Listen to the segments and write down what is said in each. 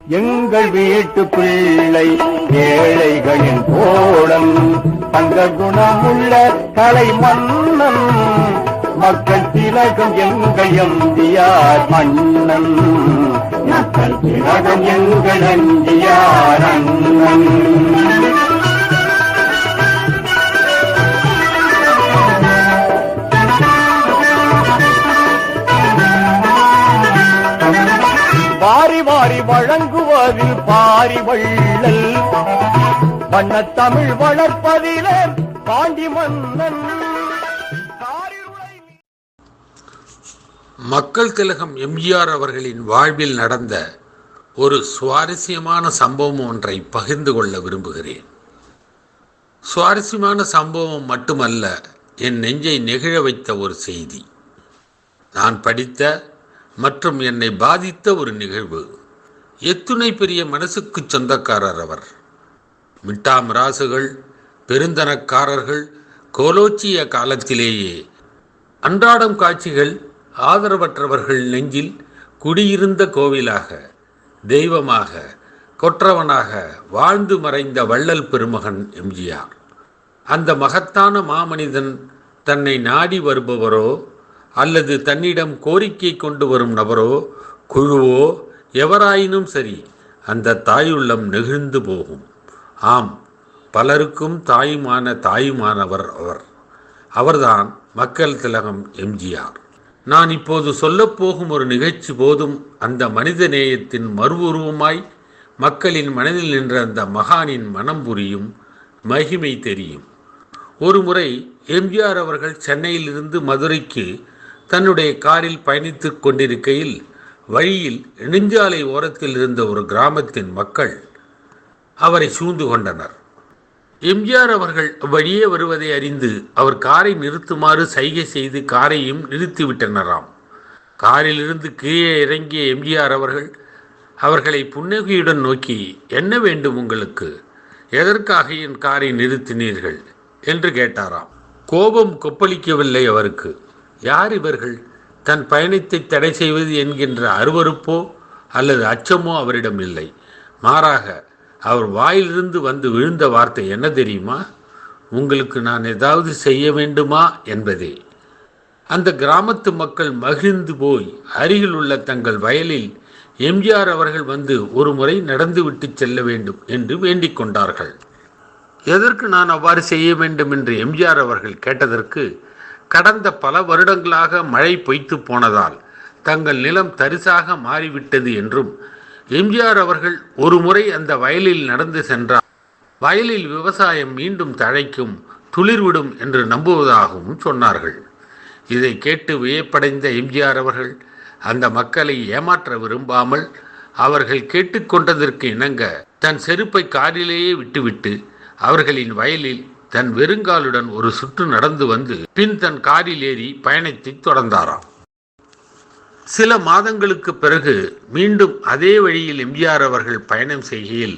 எங்கள் வீட்டு பிள்ளை ஏழைகளின் தோழன் தங்க குணமுள்ள கலை மன்னன் மக்கள் திலகம் எங்கள் எந்தியார் மன்னன். மக்கள் திலகம் எங்கள் எம்ஜிஆர் அண்ணன். பாரி வள்ளல். தமிழ் வளர்ப்பதிலே பாண்டி மன்னன். மக்கள் திலகம் எம்ஜிஆர் அவர்களின் வாழ்வில் நடந்த ஒரு சுவாரஸ்யமான சம்பவம் ஒன்றை பகிர்ந்து கொள்ள விரும்புகிறேன். சுவாரஸ்யமான சம்பவம் மட்டுமல்ல என் நெஞ்சை நெகிழ வைத்த ஒரு செய்தி. நான் படித்த மற்றும் என்னை பாதித்த ஒரு நிகழ்வு. எத்துணை பெரிய மனசுக்கு சொந்தக்காரர் அவர். மிட்டாமிராசுகள் பெருந்தனக்காரர்கள் கோலோச்சிய காலத்திலேயே. அன்றாடம் காட்சிகள் ஆதரவற்றவர்கள் நெஞ்சில் குடியிருந்த கோவிலாக தெய்வமாக கொற்றவனாக வாழ்ந்து மறைந்த வள்ளல் பெருமகன் எம்ஜிஆர். அந்த மகத்தான மாமனிதன் தன்னை நாடி வருபவரோ அல்லது தன்னிடம் கோரிக்கை கொண்டு வரும் நபரோ குழுவோ எவராயினும் சரி அந்த தாயுள்ளம் நெகிழ்ந்து போகும். ஆம் பலருக்கும் தாயுமான தாயுமானவர் அவர். அவர்தான் மக்கள் திலகம் எம்ஜிஆர். நான் இப்போது சொல்லப்போகும் ஒரு நிகழ்ச்சி போதும் அந்த மனித நேயத்தின் மறுவுருவமாய் மக்களின் மனதில் நின்ற அந்த மகானின் மனம் புரியும் மகிமை தெரியும். ஒரு முறை எம்ஜிஆர் அவர்கள் சென்னையிலிருந்து மதுரைக்கு தன்னுடைய காரில் பயணித்துக் கொண்டிருக்கையில் வழியில் நெடுஞ்சாலை ஓரத்தில் இருந்த ஒரு கிராமத்தின் மக்கள் அவரை சூழ்ந்து கொண்டனர். எம்ஜிஆர் அவர்கள் வழியே வருவதை அறிந்து அவர் காரை நிறுத்துமாறு சைகை செய்து காரையும் நிறுத்திவிட்டனராம் காரிலிருந்து கீழே இறங்கிய எம்ஜிஆர் அவர்கள் அவர்களை புன்னகையுடன் நோக்கி என்ன வேண்டும் உங்களுக்கு? எதற்காக என் காரை நிறுத்தினீர்கள்? என்று கேட்டாராம். கோபம் கொப்பளிக்கவில்லை அவருக்கு. யார் இவர்கள்? தன் பயணத்தை தடை செய்வது என்கின்ற அருவருப்போ அல்லது அச்சமோ அவரிடம் இல்லை. மாறாக அவர் வாயிலிருந்து வந்து விழுந்த வார்த்தை என்ன தெரியுமா? உங்களுக்கு நான் ஏதாவது செய்ய வேண்டுமா? என்பதே. அந்த கிராமத்து மக்கள் மகிழ்ந்து போய் அருகில் உள்ள தங்கள் வயலில் எம்ஜிஆர் அவர்கள் வந்து ஒரு முறை நடந்துவிட்டு செல்ல வேண்டும் என்று வேண்டிக் கொண்டார்கள். எதற்கு நான் அவ்வாறு செய்ய வேண்டும் என்று எம்ஜிஆர் அவர்கள் கேட்டதற்கு கடந்த பல வருடங்களாக மழை பொய்த்து போனதால் தங்கள் நிலம் தரிசாக மாறிவிட்டது என்றும் எம்ஜிஆர் அவர்கள் ஒரு முறை அந்த வயலில் நடந்து சென்றார். வயலில் விவசாயம் மீண்டும் தழைக்கும் துளிர்விடும் என்று நம்புவதாகவும் சொன்னார்கள். இதை கேட்டு வியப்படைந்த எம்ஜிஆர் அவர்கள் அந்த மக்களை ஏமாற்ற விரும்பாமல் அவர்கள் கேட்டுக்கொண்டதற்கு இணங்க தன் செருப்பை காரிலேயே விட்டுவிட்டு அவர்களின் வயலில் தன் வெறுங்காலுடன் ஒரு சுற்று நடந்து வந்து பின் தன் காரில் ஏறி பயணத்தை தொடர்ந்தாராம். சில மாதங்களுக்கு பிறகு மீண்டும் அதே வழியில் எம்ஜிஆர் அவர்கள் பயணம் செய்கையில்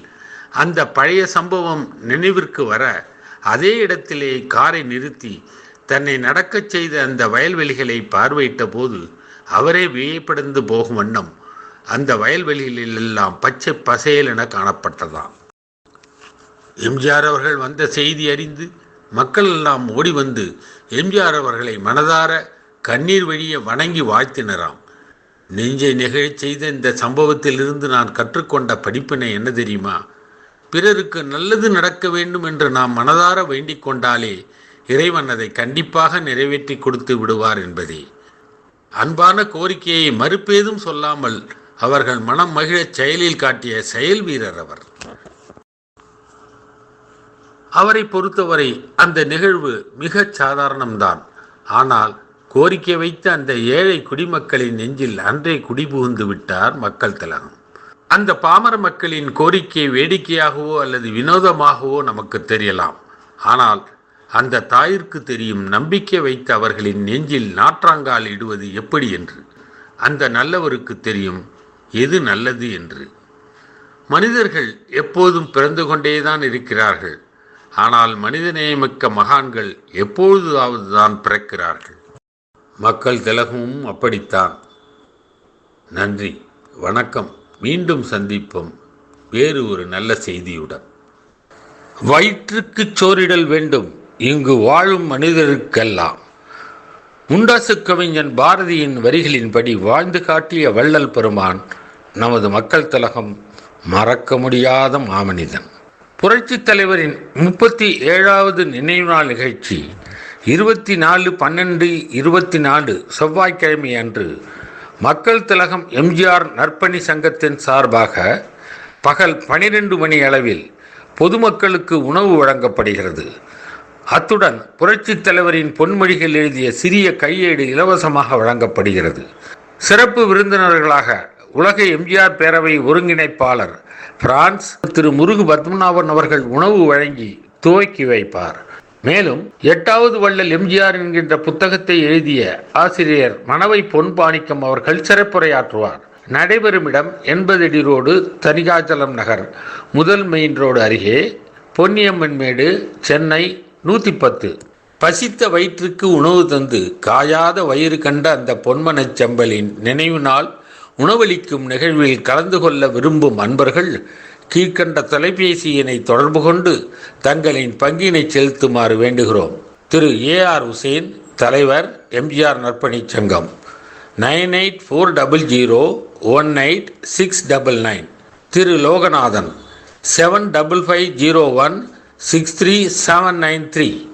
அந்த பழைய சம்பவம் நினைவிற்கு வர அதே இடத்திலே காரை நிறுத்தி தன்னை நடக்கச் செய்த அந்த வயல்வெளிகளை பார்வையிட்ட போது அவரே வியப்படைந்து போகும் வண்ணம் அந்த வயல்வெளிகளிலெல்லாம் பச்சை பசேல் என காணப்பட்டதாம். எம்ஜிஆர் அவர்கள் வந்த செய்தி அறிந்து மக்கள் எல்லாம் ஓடி வந்து எம்ஜிஆர் அவர்களை மனதார கண்ணீர் வழிய வணங்கி வாழ்த்தினராம். நெஞ்சை நெகிழச் செய்த இந்த சம்பவத்திலிருந்து நான் கற்றுக்கொண்ட படிப்பினை என்ன தெரியுமா? பிறருக்கு நல்லது நடக்க வேண்டும் என்று நாம் மனதார வேண்டிக் கொண்டாலே இறைவன் அதை கண்டிப்பாக நிறைவேற்றி கொடுத்து விடுவார் என்பதே. அன்பான கோரிக்கையை மறுப்பேதும் சொல்லாமல் அவர்கள் மனம் மகிழச் செயலில் காட்டிய செயல் வீரர் அவர். அவரை பொறுத்தவரை அந்த நிகழ்வு மிகச் சாதாரணம்தான். ஆனால் கோரிக்கை வைத்த அந்த ஏழை குடிமக்களின் நெஞ்சில் அன்றே குடிபுகுந்து விட்டார் மக்கள் திலகம். அந்த பாமர மக்களின் கோரிக்கை வேடிக்கையாகவோ அல்லது வினோதமாகவோ நமக்கு தெரியலாம். ஆனால் அந்த தாயிற்கு தெரியும் நம்பிக்கை வைத்த அவர்களின் நெஞ்சில் நாற்றாங்கால் இடுவது எப்படி என்று. அந்த நல்லவருக்கு தெரியும் எது நல்லது என்று. மனிதர்கள் எப்போதும் பிறந்து கொண்டேதான் இருக்கிறார்கள். ஆனால் மனிதநேயமிக்க மகான்கள் எப்பொழுதாவது தான் பிறக்கிறார்கள்? மக்கள் திலகமும் அப்படித்தான். நன்றி வணக்கம். மீண்டும் சந்திப்போம். வேறு ஒரு நல்ல செய்தியுடன். வயிற்றுக்குச் சோரிடல் வேண்டும். இங்கு வாழும் மனிதருக்கெல்லாம். முண்டாசு கவிஞன் பாரதியின் வரிகளின்படி வாழ்ந்து காட்டிய வள்ளல் பெருமான் நமது மக்கள் திலகம் மறக்க முடியாத மாமனிதன். புரட்சித் தலைவரின் முப்பத்தி ஏழாவது நினைவு நாள் நிகழ்ச்சி இருபத்தி நாலு பன்னெண்டு இருபத்தி நாலு செவ்வாய்க்கிழமை அன்று மக்கள் திலகம் எம்ஜிஆர் நற்பணி சங்கத்தின் சார்பாக பகல் பனிரெண்டு மணி அளவில் பொதுமக்களுக்கு உணவு வழங்கப்படுகிறது. அத்துடன் புரட்சித் தலைவரின் பொன்மொழிகள் எழுதிய சிறிய கையேடு இலவசமாக வழங்கப்படுகிறது. சிறப்பு விருந்தினர்களாக உலக எம்ஜிஆர் பேரவை ஒருங்கிணைப்பாளர் பிரான்ஸ் திரு முருகு பத்மநாபன் அவர்கள் உணவு வழங்கி துவக்கி வைப்பார். மேலும் எட்டாவது வள்ளல் எம்ஜிஆர் என்கின்ற புத்தகத்தை எழுதிய ஆசிரியர் மணவை பொன்பாணிக்கம் அவர்கள் சிறப்புரையாற்றுவார். நடைபெறும் இடம் எண்பது அடி ரோடு தனிகாச்சலம் நகர் முதல் மெயின் ரோடு அருகே பொன்னியம்மன் மேடு சென்னை நூற்றி பத்து பசித்த வயிற்றுக்கு உணவு தந்து காயாத வயிறு கண்ட அந்த பொன்மனச் செம்பலின் நினைவு நாள் உணவளிக்கும் நிகழ்வில் கலந்து கொள்ள விரும்பும் அன்பர்கள் கீழ்கண்ட தொலைபேசியினை தொடர்பு கொண்டு தங்களின் பங்கினை செலுத்துமாறு வேண்டுகிறோம். திரு. ஏ. ஆர். உசேன் தலைவர் எம்ஜிஆர் நற்பணிச் சங்கம். Nine eight four double zero one eight six double nine. திரு. Loganathan seven double five zero one six three seven nine three.